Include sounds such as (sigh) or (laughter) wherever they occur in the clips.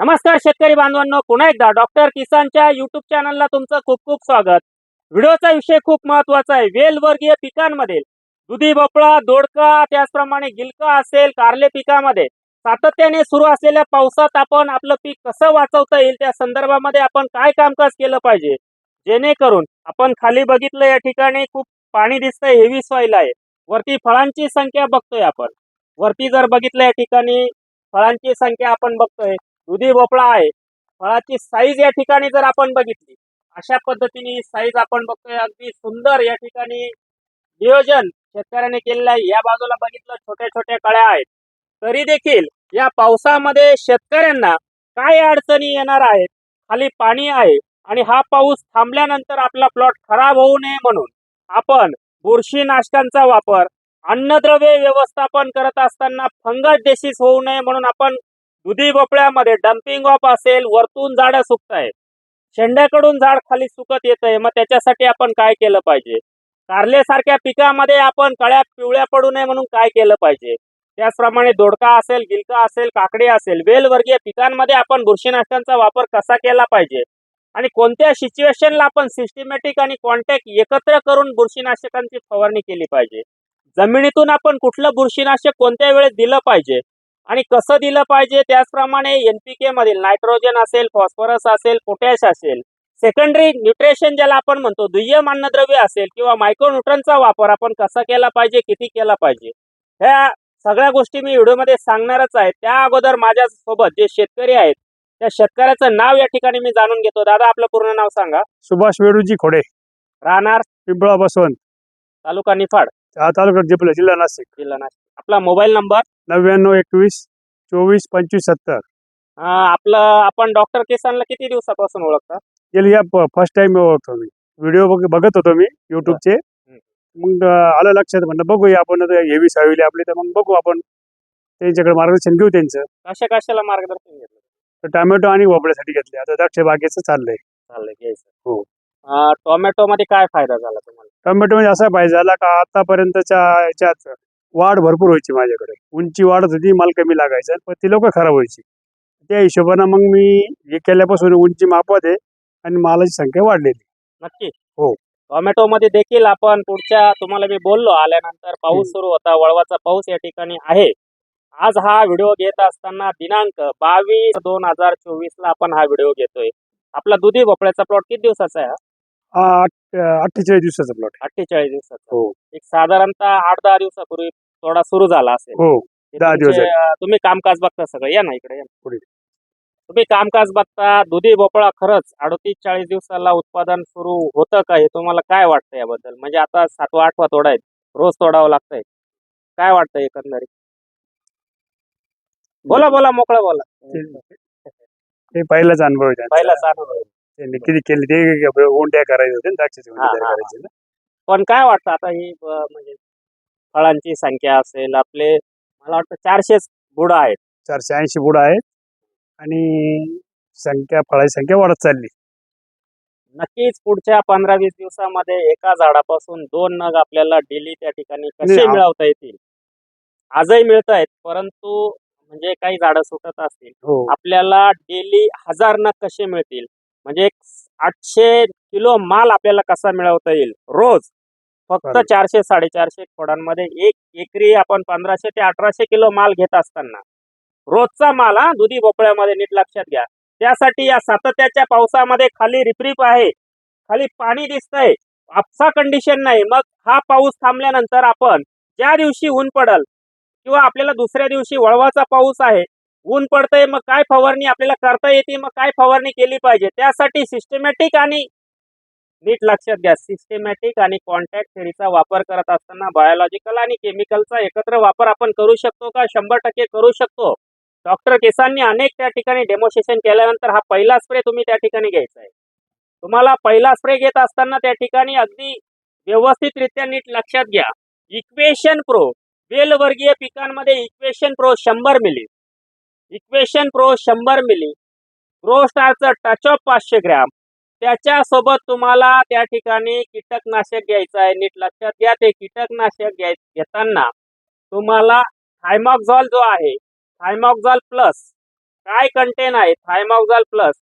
नमस्कार शेतकरी बांधवांनो पुन्हा एकदा डॉक्टर किसानच्या युट्यूब चॅनलला तुमचं खूप खूप स्वागत. व्हिडिओचा विषय खूप महत्त्वाचा आहे. वेलवर्गीय पिकांमध्ये दुधी भोपळा दोडका त्याचप्रमाणे गिलका असेल कारले पिकामध्ये सातत्याने सुरू असलेल्या पावसात आपण आपलं पीक कसं वाचवता येईल त्या संदर्भामध्ये आपण काय कामकाज केलं पाहिजे? जेणेकरून आपण खाली बघितलं या ठिकाणी खूप पाणी दिसतंय हेवी सॉईल आहे. वरती फळांची संख्या बघतोय आपण. वरती जर बघितलं या ठिकाणी फळांची संख्या आपण बघतोय दुधी भोपळा आहे. फळाची साईज या ठिकाणी जर आपण बघितली अशा पद्धतीने साईज आपण बघतोय. अगदी सुंदर या ठिकाणी नियोजन शेतकऱ्याने केलेलं आहे. या बाजूला बघितलं छोट्या छोट्या कळ्या आहेत. तरी देखील या पावसामध्ये शेतकऱ्यांना काय अडचणी येणार आहेत? खाली पाणी आहे आणि हा पाऊस थांबल्यानंतर आपला प्लॉट खराब होऊ नये म्हणून आपण बुरशीनाशकांचा वापर अन्नद्रव्य व्यवस्थापन करत असताना फंगस डिसीज होऊ नये म्हणून आपण दुधी भोपळ्यामध्ये डम्पिंग ऑफ असेल वरतून झाड सुकत आहे शेंड्याकडून झाड खाली सुकत येत आहे मग त्याच्यासाठी आपण काय केलं पाहिजे? कारल्यासारख्या पिकामध्ये आपण कळ्या पिवळ्या पडू नये म्हणून काय केलं पाहिजे? त्याचप्रमाणे दोडका असेल गिलका असेल काकडी असेल वेलवर्गीय पिकांमध्ये आपण बुरशीनाशकांचा वापर कसा केला पाहिजे? आणि कोणत्या सिच्युएशनला आपण सिस्टमॅटिक आणि कॉन्टॅक्ट एकत्र करून बुरशीनाशकांची फवारणी केली पाहिजे? जमिनीतून आपण कुठलं बुरशीनाशक कोणत्या वेळेस दिलं पाहिजे? आणि कसं दिलं पाहिजे त्याचप्रमाणे एनपीके मधील नायट्रोजन असेल फॉस्फरस असेल पोटॅश असेल सेकंडरी न्यूट्रिशन ज्याला आपण म्हणतो दुय्यम अन्नद्रव्य असेल किंवा मायक्रोन्यूट्रनचा वापर आपण कसा केला पाहिजे किती केला पाहिजे ह्या सगळ्या गोष्टी मी व्हिडिओमध्ये सांगणारच आहे. त्या अगोदर माझ्या सोबत जे शेतकरी आहेत त्या शेतकऱ्याचं नाव या ठिकाणी मी जाणून घेतो. दादा आपलं पूर्ण नाव सांगा. सुभाष वेडूजी खोडे. राहणार? पिंपळा बसवंत. तालुका निफाड. हा तालुका जिल्हा नाशिक. जिल्हा नाशिक. आपला मोबाईल नंबर? नव्याण्णव एकवीस चोवीस पंचवीस सत्तर. आपलं आपण डॉक्टर किसानला किती दिवसापासून ओळखता? गेली या फर्स्ट टाइम ओळखतो मी. व्हिडिओ बघत होतो मी युट्यूबचे मग अं, आलं लक्षात म्हणलं बघूया आपण हेवी साविली आपली तर मग बघू आपण. त्यांच्याकडे मार्गदर्शन घेऊ त्यांचं. कशा कशाला मार्गदर्शन घेतलं? तर टोमॅटो आणि भोपळ्यासाठी घेतले. आता द्राक्ष बागेचं चाललंय. चाललंय घ्यायचं. हो. टोमॅटो मध्ये काय फायदा झाला तुम्हाला? टोमॅटो म्हणजे असा पाहिजे झाला का आतापर्यंतच्या याच्यात वाढ भरपूर व्हायची माझ्याकडे. उंची वाढत होती माल कमी लागायचा पण ती लोक खराब व्हायची. त्या हिशोबानं मग मी हे केल्यापासून उंची मापत आहे आणि मालाची संख्या वाढलेली. नक्की. हो. टोमॅटो मध्ये देखील आपण पुढच्या तुम्हाला मी बोललो आल्यानंतर पाऊस सुरू होता वळवाचा पाऊस या ठिकाणी आहे. आज हा व्हिडिओ घेत असताना दिनांक बावीस दोन हजार चोवीस ला आपण हा व्हिडिओ घेतोय. आपला दुधी भोपळ्याचा प्लॉट किती दिवसाचा आहे? अठ्ठेचाळीस दिवसाचा प्लॉट अठ्ठेचाळीस दिवसाचा. हो. एक साधारणतः आठ दहा दिवसापूर्वी थोडा सुरू झाला असेल. हो दहा दिवस तुमचे, अं, तुम्ही कामकाज बघता सगळं. या ना इकडे या ना. पुढे. तुम्ही कामकाज बघता दुधी भोपळा खरंच अडतीस चाळीस दिवसाला उत्पादन सुरू होतं का? हे तुम्हाला काय वाटतं याबद्दल? म्हणजे आता सातवा आठवा तोडा आहे. रोज तोडावं लागतंय. काय वाटतं एकंदरीत? बोला बोला मोकळं बोला. ते पहिलाच अनुभव आहे त्यांचा. पहिलाच अनुभव. त्यांनी किती केले ते उंड्या करायचे होते द्राक्षाचे करायचे पण काय वाटतं आता ही म्हणजे फळांची संख्या असेल आपले मला वाटतं चारशेच बुडं आहेत. चारशे ऐंशी बुडं आहेत आणि संख्या फळाची संख्या वाढत चालली. नक्कीच पुढच्या पंधरा वीस दिवसामध्ये एका झाडापासून दोन नग आपल्याला डेली त्या ठिकाणी कसे मिळवता येतील? आजही मिळत आहेत परंतु म्हणजे काही झाडं सुटत असतील. हो. आपल्याला डेली हजार नग कसे मिळतील? म्हणजे एक आठशे किलो माल आपल्याला कसा मिळवता येईल? रोज. फक्त. चारशे साडेचारशे खोडांमध्ये एक एकरी आपण पंधराशे ते अठराशे किलो माल घेत असताना रोजचा माल हा दुधी भोपळ्यामध्ये नीट लक्षात घ्या. त्यासाठी या सातत्याच्या पावसामध्ये खाली रिपरिप आहे. खाली पाणी दिसतंय. आपसा कंडिशन नाही. मग हा पाऊस थांबल्यानंतर आपण ज्या दिवशी ऊन पडल किंवा आपल्याला दुसऱ्या दिवशी वळवाचा पाऊस आहे ऊन पडतंय मग काय फवारणी आपल्याला करता येते मग काय फवारणी केली पाहिजे? त्यासाठी सिस्टमॅटिक आणि नीट लक्षात घ्या. सिस्टमॅटिक आणि कॉन्टॅक्ट थेरीचा वापर करत असताना बायोलॉजिकल आणि केमिकलचा एकत्र वापर आपण करू शकतो का? शंभर टक्के करू शकतो. डॉक्टर केसांनी अनेक त्या ठिकाणी डेमोस्ट्रेशन केल्यानंतर हा पहिला स्प्रे तुम्ही त्या ठिकाणी घ्यायचा आहे. तुम्हाला पहिला स्प्रे घेत असताना त्या ठिकाणी अगदी व्यवस्थितरित्या नीट लक्षात घ्या. इक्वेशन प्रो वेलवर्गीय पिकांमध्ये इक्वेशन प्रो शंभर मिली इक्वेशन प्रो शंभर मिली. ग्रो स्टारचं टच ऑफ पाचशे ग्रॅम. त्याच्यासोबत तुम्हाला त्या ठिकाणी कीटकनाशक घ्यायचं आहे. नीट लक्षात घ्या ते कीटकनाशक घ्याय घेताना तुम्हाला थायमॉक्झॉल जो आहे थायमॉक्झॉल प्लस काय कंटेन आहे? थायमॉक्झॉल प्लस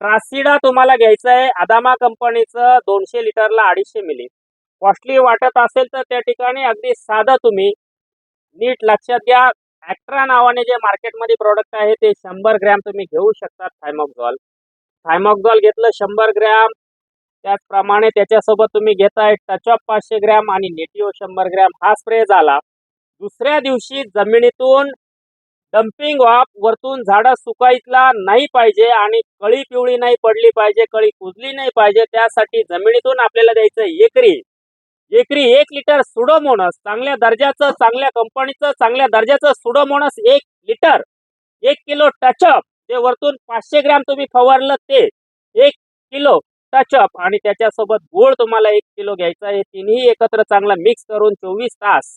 ट्रासिडा तुम्हाला घ्यायचं आहे. अदामा कंपनीचं दोनशे लिटरला अडीचशे मिली. कॉस्टली वाटत असेल तर त्या ठिकाणी अगदी साधं तुम्ही नीट लक्षात घ्या. ॲक्ट्रा नावाने जे मार्केटमध्ये प्रोडक्ट आहे ते शंभर ग्रॅम तुम्ही घेऊ शकता थायमॉक्झॉल थायमॉक्झॉल घेतलं शंभर ग्रॅम त्याचप्रमाणे त्याच्यासोबत तुम्ही घेताय टचअप पाचशे ग्रॅम आणि नेटिओ शंभर ग्रॅम हा स्प्रे झाला. दुसऱ्या दिवशी जमिनीतून डम्पिंग वाप वरतून झाडं सुकायला नाही पाहिजे आणि कळी पिवळी नाही पडली पाहिजे कळी कुजली नाही पाहिजे त्यासाठी जमिनीतून आपल्याला द्यायचं एकरी. एकरी एक लिटर सुडोमोनस चांगल्या दर्जाचं चांगल्या कंपनीचं चांगल्या दर्जाचं सुडोमोनस एक लिटर एक किलो टचअप ते वरतून पाचशे ग्रॅम तुम्ही फवारलं ते एक किलो टचअप आणि त्याच्यासोबत गोळ तुम्हाला एक किलो घ्यायचा आहे. तिन्ही एकत्र चांगला मिक्स करून चोवीस तास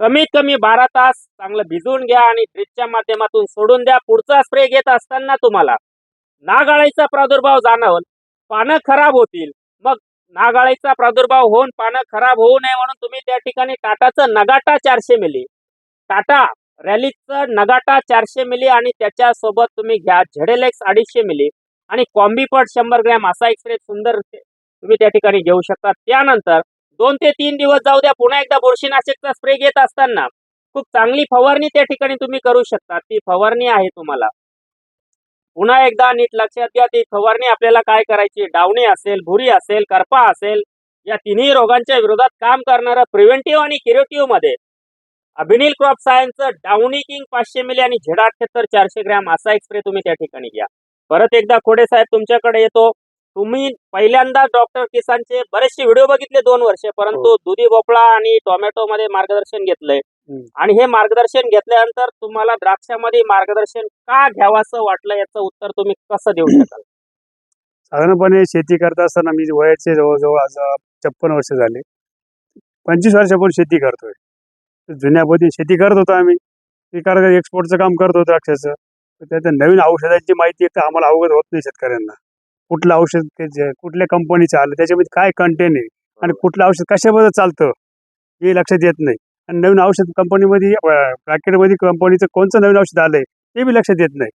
कमीत कमी बारा तास चांगलं भिजवून घ्या आणि ड्रिपच्या माध्यमातून सोडून द्या. पुढचा स्प्रे घेत असताना तुम्हाला नागाळाईचा प्रादुर्भाव जाणवल पानं खराब होतील मग नागाळीचा प्रादुर्भाव होऊन पानं खराब होऊ नये म्हणून तुम्ही त्या ठिकाणी टाटाचं नगाटा चारशे मिली. टाटा रॅलीचं नगाटा चारशे मिली आणि त्याच्यासोबत तुम्ही घ्या झेडेलेक्स अडीचशे मिली आणि कॉम्बीपट शंभर ग्रॅम असा एक सुंदर तुम्ही त्या ठिकाणी घेऊ शकता. त्यानंतर दोन ते तीन दिवस जाऊ द्या. पुन्हा एकदा बुरशीनाशकचा स्प्रे घेत असताना खूप चांगली फवारणी त्या ठिकाणी तुम्ही करू शकता. ती फवारणी आहे तुम्हाला. पुन्हा एकदा नीट लक्षात घ्या ती फवारणी आपल्याला काय करायची? डावणी असेल भुरी असेल करपा असेल या तिन्ही रोगांच्या विरोधात काम करणारं प्रिव्हेंटिव्ह आणि किरेटिव्हमध्ये. अभिनील क्रॉप सायन्सचं डावणी किंग पाचशे मिली आणि झेडा अठ्ठ्याहत्तर चारशे ग्रॅम असा एक स्प्रे तुम्ही त्या ठिकाणी घ्या. परत एकदा खोडे साहेब तुमच्याकडे येतो. तुम्ही पहिल्यांदा डॉक्टर किसानचे बरेचसे व्हिडिओ बघितले दोन वर्ष परंतु दुधी भोपळा आणि टोमॅटो मध्ये मार्गदर्शन घेतलंय. आणि हे मार्गदर्शन घेतल्यानंतर तुम्हाला द्राक्षामध्ये मार्गदर्शन का घ्यावंसं वाटलं याचं उत्तर तुम्ही कसं देऊ (clears throat) शकाल? साधारणपणे शेती करत असताना मी वयाचे जवळजवळ आज छप्पन वर्ष झाले. पंचवीस वर्षापासून शेती करतोय. जुन्या पद्धती शेती करत होतो आम्ही. करत एक्सपोर्टचं काम करत होतो द्राक्षाचं. तर त्याच्या नवीन औषधांची माहिती एक तर आम्हाला अवगत होत नाही शेतकऱ्यांना. कुठलं औषध कुठल्या कंपनीचं आलं त्याच्यामध्ये काय कंटेन आहे आणि कुठलं औषध कशाबद्दल चालतं हे लक्षात येत नाही. आणि नवीन औषध कंपनीमध्ये पॅकेटमध्ये कंपनीचं कोणतं नवीन औषध आलंय ते बी लक्षात येत नाही.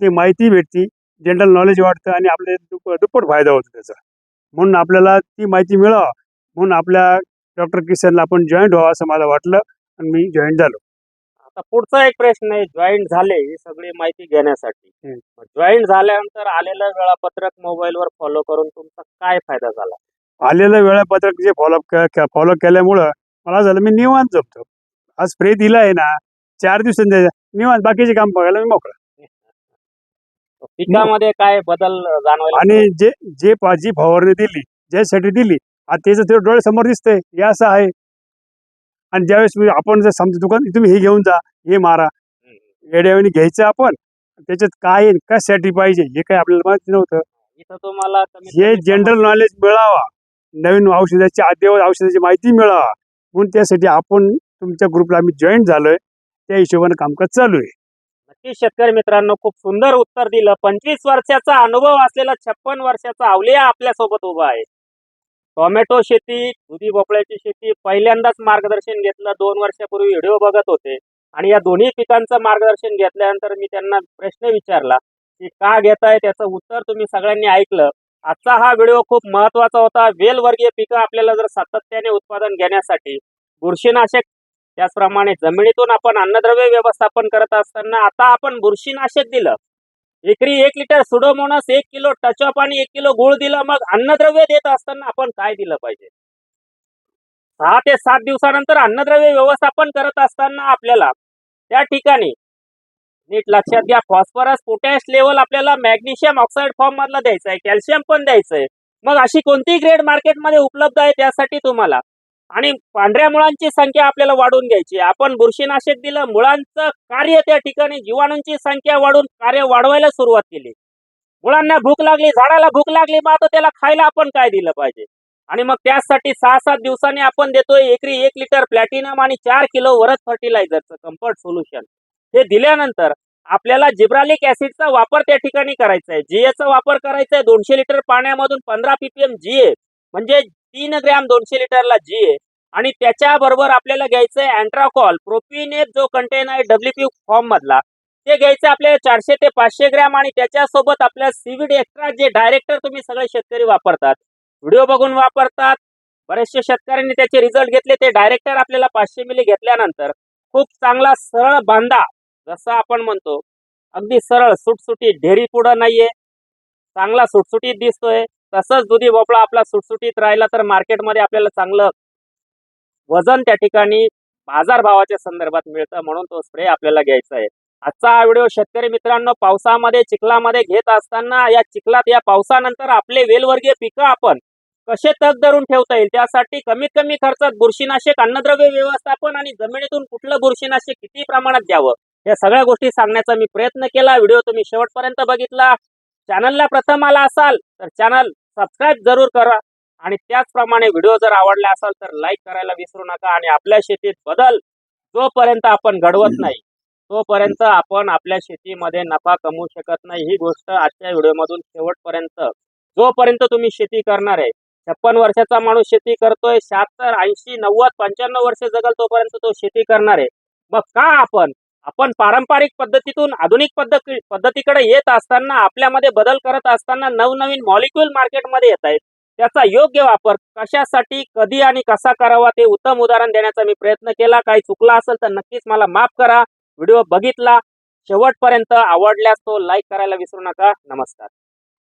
ते माहिती भेटती जनरल नॉलेज वाढतं आणि आपले दुप्प दुप्पट फायदा होतो त्याचा. म्हणून आपल्याला ती माहिती मिळावं म्हणून आपल्या डॉक्टर किशनला आपण जॉईंट व्हावं असं मला वाटलं आणि मी जॉईंट झालो. आता पुढचा एक प्रश्न आहे जॉईंट झाले ही सगळी माहिती घेण्यासाठी. जॉईंट झाल्यानंतर आलेलं वेळापत्रक मोबाईलवर फॉलो करून तुमचा काय फायदा झाला? आलेलं वेळापत्रक जे फॉलोअप फॉलो केल्यामुळं मला झालं मी निवांत जपतो आज स्प्रे दिला आहे ना चार दिवसांनी निवांत बाकीचे काम बघायला मी मोकळा. पिकामध्ये काय बदल जाणवायला आणि जे जे पा- जी फवारणी दिली ज्यासाठी दिली आता त्याचं ते डोळ्यासमोर दिसतंय हे असं आहे. आणि ज्यावेळेस आपण जर समजा दुकान तुम्ही हे घेऊन जा हे मारा? येड्यावानी घ्यायचं आपण त्याच्यात काय कशासाठी पाहिजे हे काय आपल्याला माहिती नव्हतं. इथं तुम्हाला हे जनरल नॉलेज मिळावा. नवीन औषधाची अद्ययावत औषधाची माहिती मिळावा. म्हणून त्यासाठी आपण तुमच्या ग्रुपला आम्ही जॉईन झालोय. त्या हिशोबाने कामकाज चालू आहे. नक्की शेतकरी मित्रांनो खूप सुंदर उत्तर दिलं. पंचवीस वर्षाचा अनुभव असलेला छप्पन वर्षाचा अवलिया आपल्यासोबत उभा आहे. टोमॅटो शेती दुधी भोपळ्याची शेती पहिल्यांदाच मार्गदर्शन घेतलं. दोन वर्षापूर्वी व्हिडिओ बघत होते. आणि या दोन्ही पिकांचं मार्गदर्शन घेतल्यानंतर मी त्यांना प्रश्न विचारला की का घेताय? त्याचं उत्तर तुम्ही सगळ्यांनी ऐकलं. आजचा हा व्हिडिओ खूप महत्त्वाचा होता. वेलवर्गीय पिकं आपल्याला जर सातत्याने उत्पादन घेण्यासाठी बुरशीनाशक त्याचप्रमाणे जमिनीतून आपण अन्नद्रव्य व्यवस्थापन करत असताना आता आपण बुरशीनाशक दिलं. एकरी एक लिटर सुडोमोनस एक किलो टचअप आणि एक किलो गुळ दिलं मग अन्नद्रव्य देत असताना आपण काय दिलं पाहिजे? सहा ते सात दिवसानंतर अन्नद्रव्य व्यवस्थापन करत असताना आपल्याला त्या ठिकाणी नीट लक्षात घ्या. फॉस्फरस पोटॅश लेवल आपल्याला मॅग्नेशियम ऑक्साईड फॉर्म मधला द्यायचा आहे कॅल्शियम पण द्यायचं आहे मग अशी कोणती ग्रेड मार्केटमध्ये उपलब्ध आहे त्यासाठी तुम्हाला? आणि पांढऱ्या मुळांची संख्या आपल्याला वाढवून घ्यायची आपण बुरशीनाशक दिलं मुळांचं कार्य त्या ठिकाणी जीवाणूंची संख्या वाढून कार्य वाढवायला सुरुवात केली. मुळांना भूक लागली झाडाला भूक लागली मग आता त्याला खायला आपण काय दिलं पाहिजे? आणि मग त्यासाठी सहा सात दिवसांनी आपण देतोय एकरी एक लिटर प्लॅटिनम आणि चार किलो वरद फर्टिलायझरचं कम्फर्ट सोल्युशन हे दिल्यानंतर आपल्याला जिब्रालिक ऍसिडचा वापर त्या ठिकाणी करायचा आहे. जीएचा वापर करायचा आहे दोनशे लिटर पाण्यामधून पंधरा पीपीएम जीए म्हणजे तीन ग्रॅम दोनशे लिटरला जीए आणि त्याच्याबरोबर आपल्याला घ्यायचं आहे अँट्राकॉल प्रोपिनेप जो कंटेन आहे डब्ल्यूपी फॉर्म मधला ते घ्यायचं आपल्याला चारशे ते पाचशे ग्रॅम आणि त्याच्यासोबत आपल्या सीविड एक्स्ट्रा जे डायरेक्टर तुम्ही सगळे शेतकरी वापरतात व्हिडिओ बघून वापरतात बरेचसे शेतकऱ्यांनी त्याचे रिझल्ट घेतले ते डायरेक्टर आपल्याला पाचशे मिली घेतल्यानंतर खूप चांगला सरळ बांधा जसं आपण म्हणतो अगदी सरळ सुटसुटीत ढेरी पुढं नाहीये. चांगला सुटसुटीत दिसतोय. तसंच दुधी भोपळा आपला सुटसुटीत राहिला तर मार्केटमध्ये आपल्याला चांगलं वजन त्या ठिकाणी बाजारभावाच्या संदर्भात मिळतं म्हणून तो स्प्रे आपल्याला घ्यायचा आहे. आजचा हा व्हिडिओ शेतकरी मित्रांनो पावसामध्ये चिखलामध्ये घेत असताना या चिखलात या पावसानंतर आपले वेलवर्गीय पिकं आपण कसे तग धरून ठेवता येईल? त्यासाठी कमीत कमी खर्चात बुरशीनाशक अन्नद्रव्य व्यवस्थापन आणि जमिनीतून कुठलं बुरशीनाशक किती प्रमाणात द्यावं? या सगळ्या गोष्टी सांगण्याचा मी प्रयत्न केला. व्हिडिओ तुम्ही शेवटपर्यंत बघितला. चॅनलला प्रथम आला असाल तर चॅनल सबस्क्राईब जरूर करा. आणि त्याचप्रमाणे व्हिडिओ जर आवडला असाल तर लाईक करायला विसरू नका आणि आपल्या शेतीत बदल जोपर्यंत आपण घडवत नाही तोपर्यंत आपण आपल्या शेतीमध्ये नफा कमवू शकत नाही. ही गोष्ट आजच्या व्हिडिओमधून शेवटपर्यंत जोपर्यंत तुम्ही शेती करणार आहे छप्पन वर्षाचा माणूस शेती करतोय शहात्तर ऐंशी नव्वद पंच्याण्णव वर्ष जगल तोपर्यंत तो शेती करणार आहे. मग का आपण आपण पारंपरिक पद्धतीतून आधुनिक पद्धती पद्धतीकडे येत असताना आपल्यामध्ये बदल करत असताना नवनवीन मॉलिक्युल मार्केटमध्ये येत आहेत. त्याचा योग्य वापर कशासाठी कधी आणि कसा करावा ते उत्तम उदाहरण देण्याचा मी प्रयत्न केला. काही चुकला असेल तर नक्कीच मला माफ करा. व्हिडिओ बघितला. शेवटपर्यंत आवडल्यास तो लाईक करायला विसरू नका. नमस्कार.